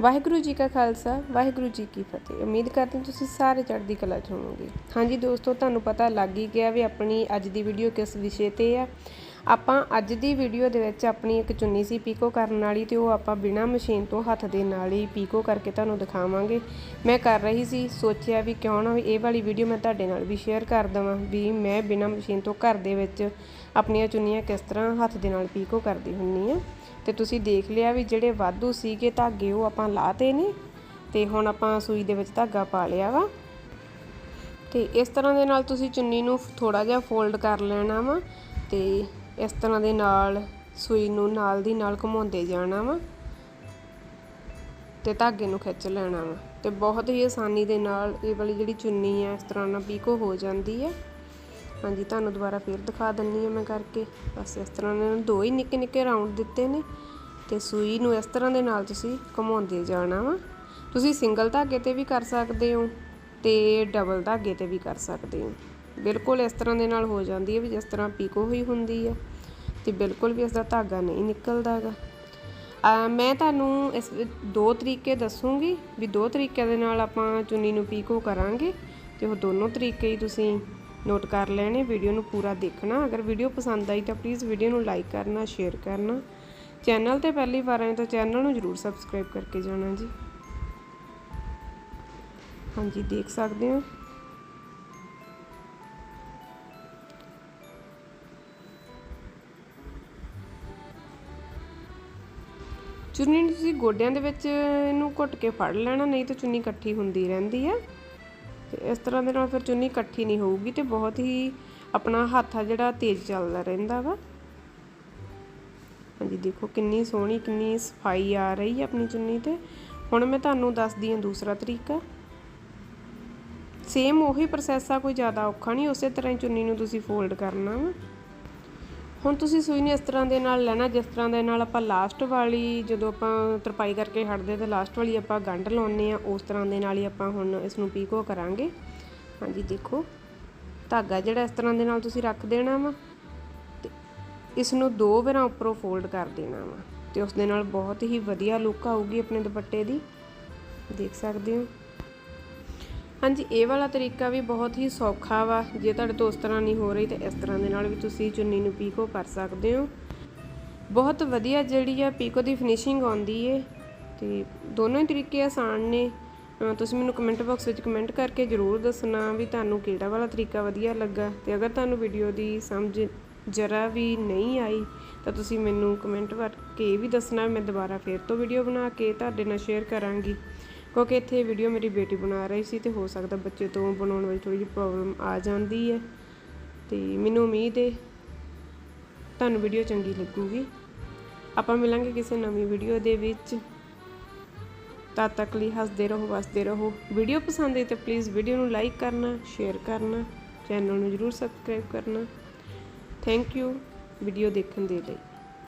ਵਾਹਿਗੁਰੂ ਜੀ ਕਾ ਖਾਲਸਾ, ਵਾਹਿਗੁਰੂ ਜੀ ਕੀ ਫਤਿਹ। ਉਮੀਦ ਕਰਦੇ ਹਾਂ ਤੁਸੀਂ ਸਾਰੇ ਚੜ੍ਹਦੀ ਕਲਾ ਚ ਹੋਵੋਗੇ। ਹਾਂਜੀ ਦੋਸਤੋ, ਤੁਹਾਨੂੰ ਪਤਾ ਲੱਗ ਹੀ ਗਿਆ ਵੀ ਆਪਣੀ ਅੱਜ ਦੀ ਵੀਡੀਓ ਕਿਸ ਵਿਸ਼ੇ ਤੇ ਆ। ਆਪਾਂ ਅੱਜ ਦੀ ਵੀਡੀਓ ਦੇ ਵਿੱਚ ਆਪਣੀ ਇੱਕ ਚੁੰਨੀ ਸੀ ਪੀਕੋ ਕਰਨ ਵਾਲੀ ਤੇ ਉਹ ਆਪਾਂ ਬਿਨਾ ਮਸ਼ੀਨ ਤੋਂ ਹੱਥ ਦੇ ਨਾਲ ਹੀ ਪੀਕੋ ਕਰਕੇ ਤੁਹਾਨੂੰ ਦਿਖਾਵਾਂਗੇ। ਮੈਂ ਕਰ ਰਹੀ ਸੀ, ਸੋਚਿਆ ਵੀ ਕਿਉਂ ਨਾ ਇਹ ਵਾਲੀ ਵੀਡੀਓ ਮੈਂ ਤੁਹਾਡੇ ਨਾਲ ਵੀ ਸ਼ੇਅਰ ਕਰ ਦਵਾਂ ਵੀ ਮੈਂ ਬਿਨਾ ਮਸ਼ੀਨ ਤੋਂ ਘਰ ਦੇ ਵਿੱਚ ਆਪਣੀਆਂ ਚੁੰਨੀਆਂ ਕਿਸ ਤਰ੍ਹਾਂ ਹੱਥ ਦੇ ਨਾਲ ਪੀਕੋ ਕਰਦੀ ਹੁੰਨੀ ਆ। ਤੇ ਤੁਸੀਂ ਦੇਖ ਲਿਆ ਵੀ ਜਿਹੜੇ ਵਾਧੂ ਸੀਗੇ ਧਾਗੇ ਉਹ ਆਪਾਂ ਲਾਤੇ ਨੇ ਤੇ ਹੁਣ ਆਪਾਂ ਸੂਈ ਦੇ ਵਿੱਚ ਧਾਗਾ ਪਾ ਲਿਆ ਵਾ। ਤੇ ਇਸ ਤਰ੍ਹਾਂ ਦੇ ਨਾਲ ਤੁਸੀਂ ਚੁੰਨੀ ਨੂੰ ਥੋੜਾ ਜਿਹਾ ਫੋਲਡ ਕਰ ਲੈਣਾ ਵਾ ਤੇ ਇਸ ਤਰ੍ਹਾਂ ਦੇ ਨਾਲ, ਸੂਈ ਨੂੰ ਨਾਲ ਦੀ ਨਾਲ ਘੁਮਾਉਂਦੇ ਜਾਣਾ ਵਾ ਤੇ ਧਾਗੇ ਨੂੰ ਖਿੱਚ ਲੈਣਾ ਵਾ। ਤੇ ਬਹੁਤ ਹੀ ਆਸਾਨੀ ਦੇ ਨਾਲ ਇਹ ਵਾਲੀ ਜਿਹੜੀ ਚੁੰਨੀ ਆ, ਇਸ ਤਰ੍ਹਾਂ ਨਾਲ ਪੀਕੋ ਹੋ ਜਾਂਦੀ ਹੈ ਹਾਂਜੀ, ਤੁਹਾਨੂੰ ਦੁਬਾਰਾ ਫੇਰ ਦਿਖਾ ਦਿੰਨੀ ਹਾਂ ਮੈਂ ਕਰਕੇ। ਬਸ ਇਸ ਤਰ੍ਹਾਂ ਨਾਲ ਦੋ ਹੀ ਨਿੱਕੇ ਨਿੱਕੇ ਰਾਉਂਡ ਦਿੱਤੇ ਨੇ ਤੇ ਸੂਈ ਨੂੰ ਇਸ ਤਰ੍ਹਾਂ ਦੇ ਨਾਲ ਤੁਸੀਂ ਘੁਮਾਉਂਦੇ ਜਾਣਾ ਵਾ। ਤੁਸੀਂ ਸਿੰਗਲ ਧਾਗੇ ਤੇ ਵੀ ਕਰ ਸਕਦੇ ਹੋ ਤੇ ਡਬਲ ਧਾਗੇ ਤੇ ਵੀ ਕਰ ਸਕਦੇ ਹੋ। ਬਿਲਕੁਲ ਇਸ ਤਰ੍ਹਾਂ ਦੇ ਨਾਲ ਹੋ ਜਾਂਦੀ ਹੈ ਵੀ ਜਿਸ ਤਰ੍ਹਾਂ ਪੀਕੋ ਹੋਈ ਹੁੰਦੀ ਹੈ ਤੇ ਬਿਲਕੁਲ ਵੀ ਇਸ ਦਾ ਧਾਗਾ ਨਹੀਂ ਨਿਕਲਦਾਗਾ। ਆ ਮੈਂ ਤੁਹਾਨੂੰ ਇਸ ਦੋ ਤਰੀਕੇ ਦੱਸੂਗੀ ਵੀ ਦੋ ਤਰੀਕਿਆਂ ਦੇ ਨਾਲ ਆਪਾਂ ਚੁੰਨੀ ਨੂੰ ਪੀਕੋ ਕਰਾਂਗੇ ਤੇ ਉਹ ਦੋਨੋਂ ਤਰੀਕੇ ਹੀ ਤੁਸੀਂ ਨੋਟ ਕਰ ਲੈਣੇ ਵੀਡੀਓ ਨੂੰ ਪੂਰਾ ਦੇਖਣਾ। ਅਗਰ ਵੀਡੀਓ ਪਸੰਦ ਆਈ ਤਾਂ ਪਲੀਜ਼ ਵੀਡੀਓ ਨੂੰ ਲਾਈਕ ਕਰਨਾ ਸ਼ੇਅਰ ਕਰਨਾ। ਚੈਨਲ ਤੇ ਪਹਿਲੀ ਵਾਰ ਆਏ ਤਾਂ ਚੈਨਲ ਨੂੰ ਜਰੂਰ ਸਬਸਕ੍ਰਾਈਬ ਕਰਕੇ ਜਾਣਾ ਜੀ। ਹਾਂਜੀ, ਦੇਖ ਸਕਦੇ ਹੋ। ਚੁੰਨੀ ਨੂੰ ਤੁਸੀਂ ਗੋਡਿਆਂ ਦੇ ਵਿੱਚ ਇਹਨੂੰ ਘੁੱਟ ਕੇ ਫੜ ਲੈਣਾ, ਨਹੀਂ ਤਾਂ ਚੁੰਨੀ ਇਕੱਠੀ ਹੁੰਦੀ ਰਹਿੰਦੀ ਹੈ। ਤੇ ਇਸ ਤਰ੍ਹਾਂ ਦੇ ਨਾਲ ਫਿਰ ਚੁੰਨੀ ਇਕੱਠੀ ਨਹੀਂ ਹੋਊਗੀ ਤੇ ਬਹੁਤ ਹੀ ਆਪਣਾ ਹੱਥ ਆ ਜਿਹੜਾ ਤੇਜ਼ ਚੱਲਦਾ ਰਹਿੰਦਾ ਵਾ। ਹਾਂਜੀ, ਦੇਖੋ ਕਿੰਨੀ ਸੋਹਣੀ, ਕਿੰਨੀ ਸਫ਼ਾਈ ਆ ਰਹੀ ਹੈ ਆਪਣੀ ਚੁੰਨੀ ਤੇ। ਹੁਣ ਮੈਂ ਤੁਹਾਨੂੰ ਦੱਸਦੀ ਹਾਂ ਦੂਸਰਾ ਤਰੀਕਾ। ਸੇਮ ਉਹੀ ਪ੍ਰੋਸੈਸ ਆ, ਕੋਈ ਜ਼ਿਆਦਾ ਔਖਾ ਨਹੀਂ, ਉਸੇ ਤਰ੍ਹਾਂ ਹੀ ਚੁੰਨੀ ਨੂੰ ਤੁਸੀਂ ਫੋਲਡ ਕਰਨਾ ਵਾ। ਹੁਣ ਤੁਸੀਂ ਸੂਈ ਨੂੰ ਇਸ ਤਰ੍ਹਾਂ ਦੇ ਨਾਲ ਲੈਣਾ, ਜਿਸ ਤਰ੍ਹਾਂ ਦੇ ਨਾਲ ਆਪਾਂ ਲਾਸਟ ਵਾਲੀ ਜਦੋਂ ਆਪਾਂ ਤਰਪਾਈ ਕਰਕੇ ਹਟਦੇ ਤੇ ਲਾਸਟ ਵਾਲੀ ਆਪਾਂ ਗੰਢ ਲਾਉਨੇ ਆ ਉਸ ਤਰ੍ਹਾਂ ਦੇ ਨਾਲ ਹੀ ਆਪਾਂ ਹੁਣ ਇਸ ਨੂੰ ਪੀਕੋ ਕਰਾਂਗੇ। ਹਾਂਜੀ, ਦੇਖੋ, ਧਾਗਾ ਜਿਹੜਾ ਇਸ ਤਰ੍ਹਾਂ ਦੇ ਨਾਲ ਤੁਸੀਂ ਰੱਖ ਦੇਣਾ ਵਾ ਤੇ ਇਸ ਨੂੰ ਦੋ ਵਾਰਾਂ ਉੱਪਰੋਂ ਫੋਲਡ ਕਰ ਦੇਣਾ ਵਾ ਤੇ ਉਸ ਦੇ ਨਾਲ ਬਹੁਤ ਹੀ ਵਧੀਆ ਲੁੱਕ ਆਊਗੀ ਆਪਣੇ ਦੁਪੱਟੇ ਦੀ। ਦੇਖ ਸਕਦੇ ਹੋ। ਹਾਂਜੀ, ਇਹ ਵਾਲਾ ਤਰੀਕਾ ਵੀ ਬਹੁਤ ਹੀ ਸੌਖਾ ਵਾ। ਜੇ ਤੁਹਾਡੇ ਤੋਂ ਉਸ ਤਰ੍ਹਾਂ ਨਹੀਂ ਹੋ ਰਹੀ, ਤਾਂ ਇਸ ਤਰ੍ਹਾਂ ਦੇ ਨਾਲ ਵੀ ਤੁਸੀਂ ਚੁੰਨੀ ਨੂੰ ਪੀਕੋ ਕਰ ਸਕਦੇ ਹੋ। ਬਹੁਤ ਵਧੀਆ ਜਿਹੜੀ ਆ ਪੀਕੋ ਦੀ ਫਿਨਿਸ਼ਿੰਗ ਆਉਂਦੀ ਏ। ਤੇ ਦੋਨੋਂ ਹੀ ਤਰੀਕੇ ਆਸਾਨ ਨੇ। ਤੁਸੀਂ ਮੈਨੂੰ ਕਮੈਂਟ ਬਾਕਸ ਵਿੱਚ ਕਮੈਂਟ ਕਰਕੇ ਜ਼ਰੂਰ ਦੱਸਣਾ ਵੀ ਤੁਹਾਨੂੰ ਕਿਹੜਾ ਵਾਲਾ ਤਰੀਕਾ ਵਧੀਆ ਲੱਗਾ। ਤੇ ਅਗਰ ਤੁਹਾਨੂੰ ਵੀਡੀਓ ਦੀ ਸਮਝ ਜਰਾ ਵੀ ਨਹੀਂ ਆਈ, ਤਾਂ ਤੁਸੀਂ ਮੈਨੂੰ ਕਮੈਂਟ ਕਰਕੇ ਇਹ ਵੀ ਦੱਸਣਾ। ਮੈਂ ਦੁਬਾਰਾ ਫੇਰ ਤੋਂ ਵੀਡੀਓ ਬਣਾ ਕੇ ਤੁਹਾਡੇ ਨਾਲ ਸ਼ੇਅਰ ਕਰਾਂਗੀ। ਕਿਉਂਕਿ ਇੱਥੇ ਵੀਡੀਓ ਮੇਰੀ ਬੇਟੀ ਬਣਾ ਰਹੀ ਸੀ ਤੇ ਹੋ ਸਕਦਾ ਬੱਚੇ ਤੋਂ ਬਣਾਉਣ ਵਿੱਚ ਥੋੜੀ ਜਿਹੀ ਪ੍ਰੋਬਲਮ ਆ ਜਾਂਦੀ ਹੈ। ਤੇ ਮੈਨੂੰ ਉਮੀਦ ਹੈ ਤੁਹਾਨੂੰ ਵੀਡੀਓ ਚੰਗੀ ਲੱਗੂਗੀ। ਆਪਾਂ ਮਿਲਾਂਗੇ ਕਿਸੇ ਨਵੀਂ ਵੀਡੀਓ ਦੇ ਵਿੱਚ। ਤਦ ਤੱਕ ਲਈ ਹੱਸਦੇ ਰਹੋ, ਵਸਦੇ ਰਹੋ। ਵੀਡੀਓ ਪਸੰਦ ਆਈ ਤਾਂ ਪਲੀਜ਼ ਵੀਡੀਓ ਨੂੰ ਲਾਈਕ ਕਰਨਾ ਸ਼ੇਅਰ ਕਰਨਾ ਚੈਨਲ ਨੂੰ ਜਰੂਰ ਸਬਸਕ੍ਰਾਈਬ ਕਰਨਾ। ਥੈਂਕ ਯੂ ਵੀਡੀਓ ਦੇਖਣ ਦੇ ਲਈ।